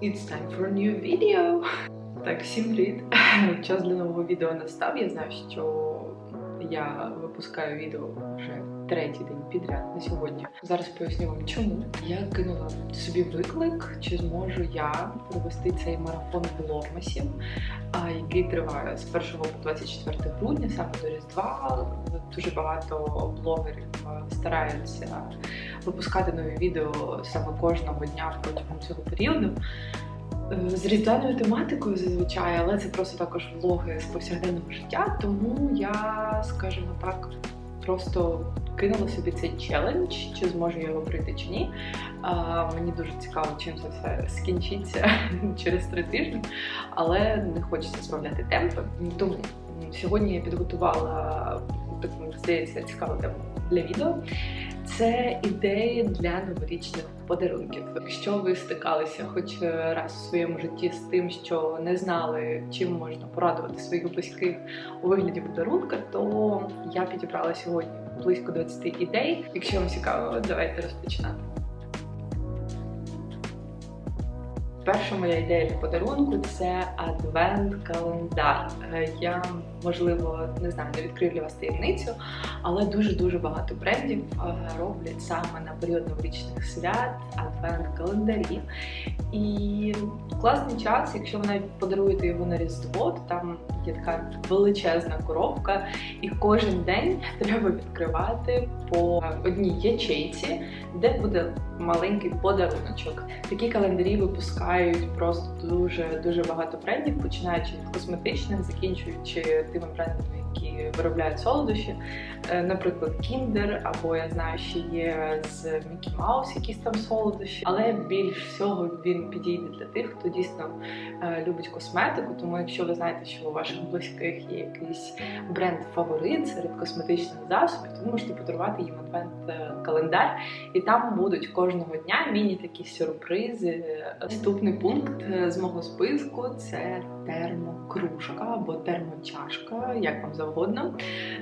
It's time for a new video! Так, всім привіт! Час для нового відео настав. Я знаю, що я випускаю відео вже третій день підряд на сьогодні. Зараз поясню вам чому. Я кинула собі виклик, чи зможу я провести цей марафон влогмасів, а, який триває з 1 по 24 грудня, саме до Різдва. Дуже багато блогерів стараються випускати нові відео саме кожного дня протягом цього періоду. Е, З різдвяною тематикою зазвичай, але це просто також влоги з повсякденного життя. Тому я, скажімо так, просто кинула собі цей челендж, чи зможу я його пройти чи ні. А, мені дуже цікаво, чим це все скінчиться через три тижні, але не хочеться збавляти темпи. Тому сьогодні я підготувала таку, здається, цікаву тему для відео. Це ідеї для новорічних подарунків. Якщо ви стикалися хоч раз у своєму житті з тим, що не знали, чим можна порадувати своїх близьких у вигляді подарунка, то я підібрала сьогодні близько 20 ідей. Якщо вам цікаво, давайте розпочинати. Перша моя ідея для подарунку це адвент-календар. Е, Я, можливо, не знаю, не відкрив для вас таємницю, але дуже-дуже багато брендів е, роблять саме на період новорічних свят адвент-календарі. І класний час, якщо ви навіть подаруєте його на Різдво, то там є така величезна коробка, і кожен день треба відкривати по одній ячейці, де буде маленький подаруночок. Такі календарі випускають просто дуже дуже багато брендів, починаючи від косметичних, закінчуючи тими брендами, які виробляють солодощі. Е, Наприклад, Kinder, або я знаю, що є з Mickey Mouse якісь там солодощі. Але більш всього він підійде для тих, хто дійсно е, любить косметику. Тому якщо ви знаєте, що у ваших близьких є якийсь бренд фаворит серед косметичних засобів, то ви можете подарувати їм адвент-календар, і там будуть кожного дня міні такі сюрпризи. Наступний пункт е, з мого списку це термокружка або термочашка, як вам завгодно.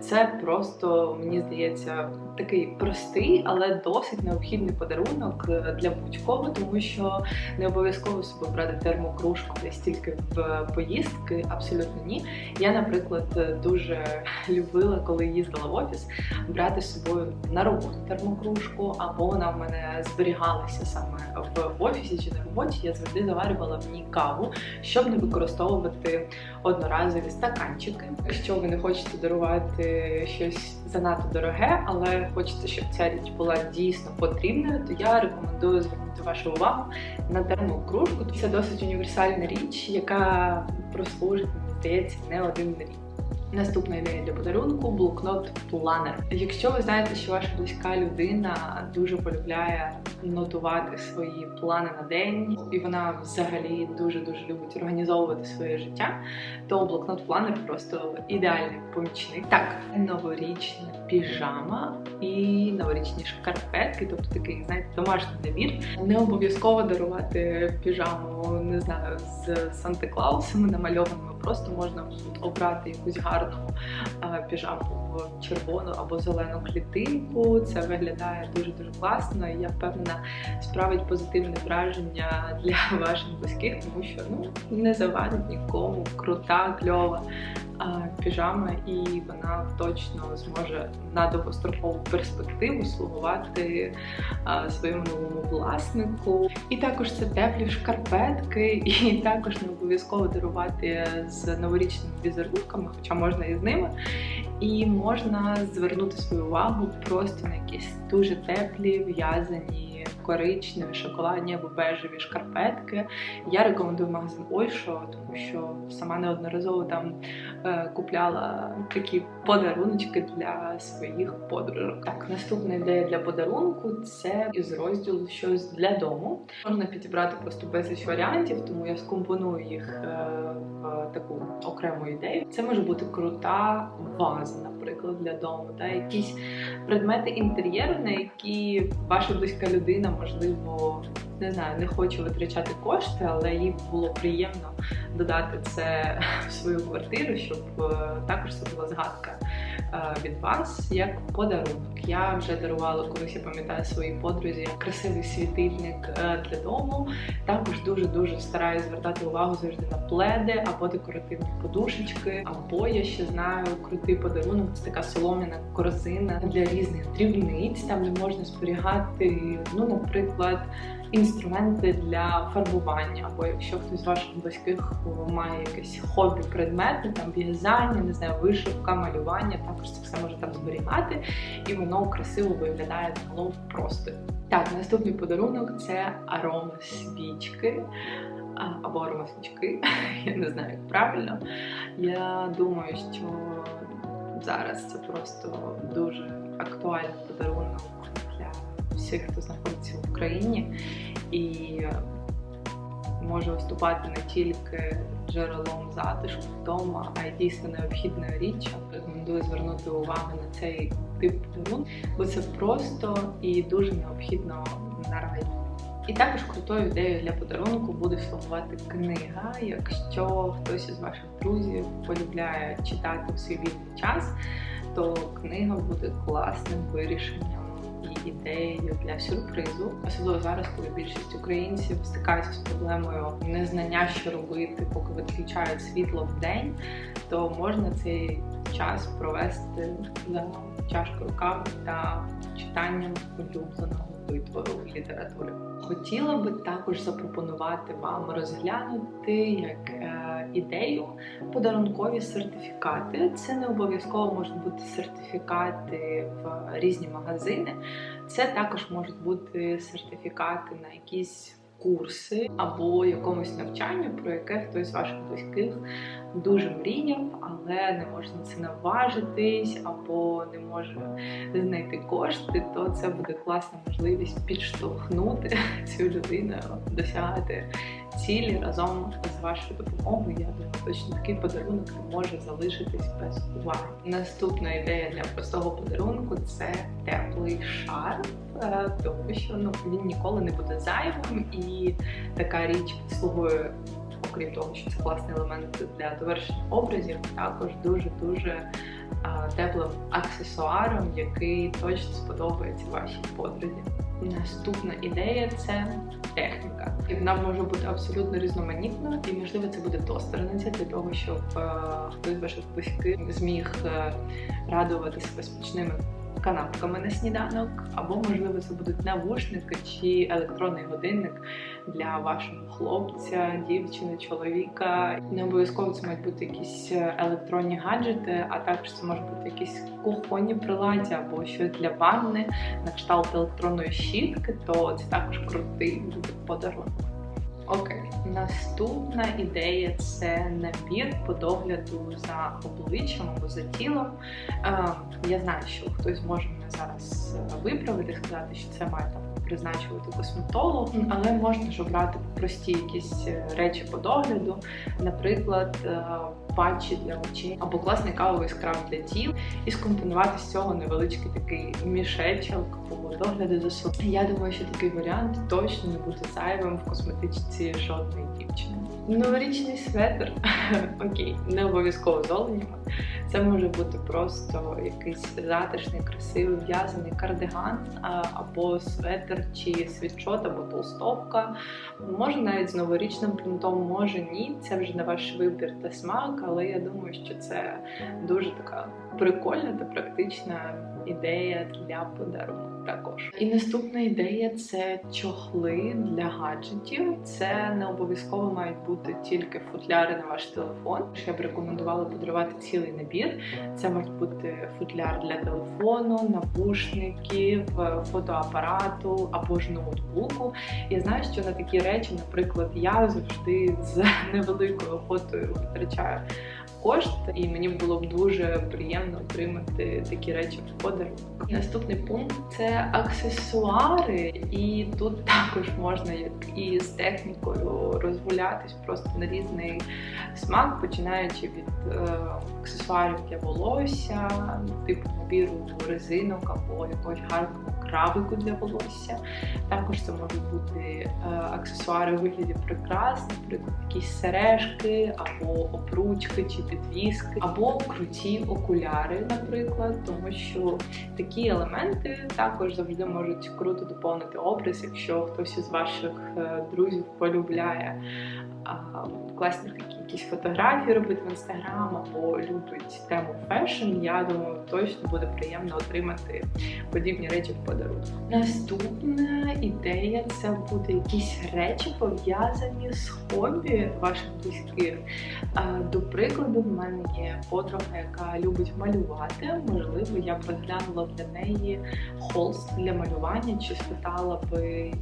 Це просто мені здається такий простий, але досить необхідний подарунок е, для будь-кого, тому що не обов'язково собі брати термокружку десь тільки в поїздки. Абсолютно ні. Я, наприклад, дуже любила, коли їздила в офіс, брати з собою на роботу термокружку, або вона в мене зберігалася саме в офісі чи на роботі. Я завжди заварювала в ній каву, щоб не використовувати одноразові стаканчики. Якщо ви хочете дарувати щось занадто дороге, але хочете, щоб ця річ була дійсно потрібною, то я рекомендую звернути вашу увагу на термокружку. Це досить універсальна річ, яка прослужить, здається, не один рік. Наступна ідея для подарунку блокнот-планер. Якщо ви знаєте, що ваша близька людина дуже полюбляє нотувати свої плани на день, і вона взагалі дуже дуже любить організовувати своє життя, то блокнот-планер просто ідеальний помічник. Так, новорічна піжама і новорічні шкарпетки, тобто такий, знаєте, домашній набір. Не обов'язково дарувати піжаму, не знаю, з Санта-Клаусами намальованими. Просто можна обрати якусь гарну а, піжаму червону або зелену клітинку. Це виглядає дуже дуже класно. І я впевнена, справить позитивне враження для ваших близьких, тому що ну не завадить нікому крута, кльова піжама, і вона точно зможе на довгострокову перспективу слугувати своєму новому власнику. І також це теплі шкарпетки, і також не обов'язково дарувати з новорічними візерунками, хоча можна і з ними. І можна звернути свою увагу просто на якісь дуже теплі, в'язані, коричневі, шоколадні або бежеві шкарпетки. Я рекомендую магазин Ойшо, тому що сама неодноразово там е, купляла такі подаруночки для своїх подружок. Так, наступна ідея для подарунку це із розділу щось для дому. Можна підібрати просто безліч варіантів, тому я скомпоную їх е, в таку окрему ідею. Це може бути крута ваза, наприклад, для дому, та якісь предмети інтер'єру, на які ваша близька людина, можливо, не знаю, не хоче витрачати кошти, але їй було приємно додати це в свою квартиру, щоб е, також це була згадка від вас як подарунок. Я вже дарувала колись, я пам'ятаю своїй подрузі красивий світильник е, для дому. Також дуже дуже стараюсь звертати увагу завжди на пледи або декоративні подушечки. Або я ще знаю крутий подарунок. Це така солом'яна корзина для різних дрібниць, там де можна зберігати, ну, наприклад інструменти для фарбування, або якщо хтось з ваших близьких має якесь хобі, предмети, там в'язання, не знаю, вишивка, малювання, також це все може там зберігати, і воно красиво виглядає загалом просто. Так, наступний подарунок це арома свічки. Або аромасвічки, я не знаю, як правильно. Я думаю, що зараз це просто дуже актуальний подарунок всіх, хто знаходиться в Україні, і може виступати не тільки джерелом затишку вдома, а й дійсно необхідною річчю. Рекомендую звернути увагу на цей тип подарунку, бо це просто і дуже необхідно наразі. І також крутою ідеєю для подарунку буде слугувати книга. Якщо хтось із ваших друзів полюбляє читати в свій вільний час, то книга буде класним вирішенням ідеєю для сюрпризу, особливо зараз, коли більшість українців стикаються з проблемою незнання, що робити, поки відключають світло в день, то можна цей час провести за чашкою кави та читанням улюбленого витвору літератури. Хотіла би також запропонувати вам розглянути як е, ідею подарункові сертифікати. Це не обов'язково можуть бути сертифікати в різні магазини. Це також можуть бути сертифікати на якісь курси або якомусь навчанню, про яке хтось з ваших близьких дуже мріяв, але не може на це наважитись, або не може знайти кошти, то це буде класна можливість підштовхнути цю людину, досягати цілі разом з вашою допомогою. Я думаю, точно такий подарунок не може залишитись без уваги. Наступна ідея для простого подарунку це теплий шар, е, тому що ну він ніколи не буде зайвим, і така річ слугує окрім того, що це класний елемент для довершення образів, також дуже-дуже теплим аксесуаром, який точно сподобається вашій подрузі. Наступна ідея це техніка. І вона може бути абсолютно різноманітна. і можливо це буде тостерниця для того, щоб е, хтось ваших близьких зміг е, радувати себе смачними канапками на сніданок, або, можливо, це будуть навушники чи електронний годинник для вашого хлопця, дівчини, чоловіка. Не обов'язково це мають бути якісь електронні гаджети, а також це може бути якісь кухонні приладдя або щось для ванни на кшталт електронної щітки, то це також крутий подарунок. Окей, наступна ідея це набір по догляду за обличчям або за тілом. Е, я знаю, що хтось може мене зараз виправити, сказати, що це має там призначувати косметолог, але можна ж обрати прості якісь е, речі по догляду, наприклад, е, патчі для очей або класний кавовий скраб для тіл, і скомпонувати з цього невеличкий такий мішечок по догляду за собою. Я думаю, що такий варіант точно не буде зайвим в косметичці жодної дівчини. Новорічний светр, окей, не обов'язково з. Це може бути просто якийсь затишний, красивий в'язаний кардиган, або светр, чи світшот, або толстовка. Може навіть з новорічним принтом, може ні. Це вже на ваш вибір та смак, але я думаю, що це дуже така прикольна та практична ідея для подарунку також. І наступна ідея це чохли для гаджетів. Це не обов'язково мають бути тільки футляри на ваш телефон. Я б рекомендувала подарувати цілий набір. Це можуть бути футляр для телефону, навушників, фотоапарату або ж ноутбуку. Я знаю, що на такі речі, наприклад, я завжди з невеликою охотою витрачаю кошти, і мені було б дуже приємно отримати такі речі в подарунок. Наступний пункт це аксесуари, і тут також можна як і з технікою розгулятись просто на різний смак, починаючи від е, аксесуарів для волосся, типу набіру резинок або якогось гарного крабику для волосся. Також це можуть бути е, аксесуари у вигляді прикрас, наприклад, якісь сережки, або обручки чи підвіски, або круті окуляри, наприклад, тому що такі елементи також завжди можуть круто доповнити образ, якщо хтось із ваших е, друзів полюбляє класні такі якісь фотографії робити в інстаграм або любить тему фешн. Я думаю, точно буде приємно отримати подібні речі в подарунок. Наступна ідея це буде якісь речі пов'язані з хобі ваших близьких. До прикладу, в мене є подруга, яка любить малювати. Можливо, я б розглянула для неї холст для малювання, чи спитала би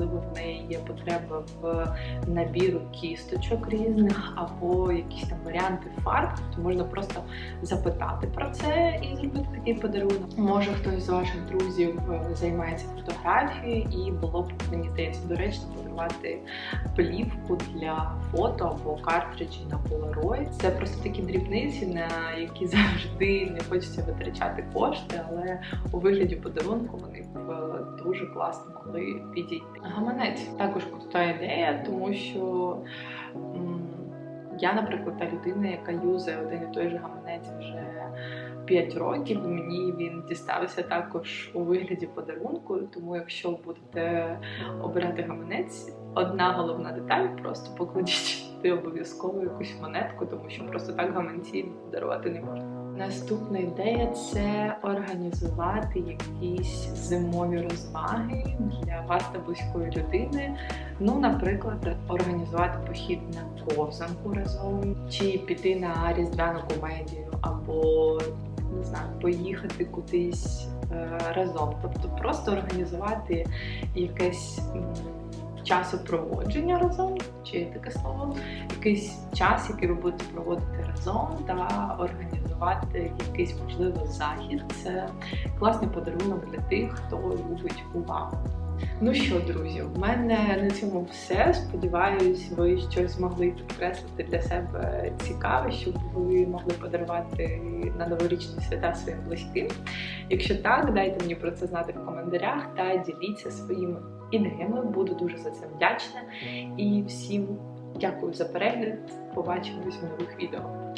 можливо, в неї є потреба в набіру кісточок різних, або якісь там варіанти фарб, то можна просто запитати про це і зробити такий подарунок. Може хтось з ваших друзів е, займається фотографією, і було б мені здається доречно подарувати плівку для фото або картриджі на Polaroid. Це просто такі дрібниці, на які завжди не хочеться витрачати кошти, але у вигляді подарунку вони е, дуже класно коли підійти. Гаманець також крута ідея, тому що я, наприклад, та людина, яка юзає один і той же гаманець вже 5 років. Мені він дістався також у вигляді подарунку. Тому, якщо будете обирати гаманець, одна головна деталь просто покладіть туди обов'язково якусь монетку, тому що просто так гаманці дарувати не можна. Наступна ідея це організувати якісь зимові розваги для вас та близької людини. Ну, наприклад, організувати похід на ковзанку разом, чи піти на різдвяну комедію, або не знаю, поїхати кудись е, разом. Тобто просто організувати якесь часопроводження разом, чи таке слово, якийсь час, який ви будете проводити разом, та організувати якийсь можливо захід. Це класний подарунок для тих, хто любить увагу. Ну що, друзі, в мене на цьому все. Сподіваюсь, ви щось змогли підкреслити для себе цікаве, щоб ви могли подарувати на новорічні свята своїм близьким. Якщо так, дайте мені про це знати в коментарях та діліться своїми ідеями. Буду дуже за це вдячна. І всім дякую за перегляд. Побачимось в нових відео.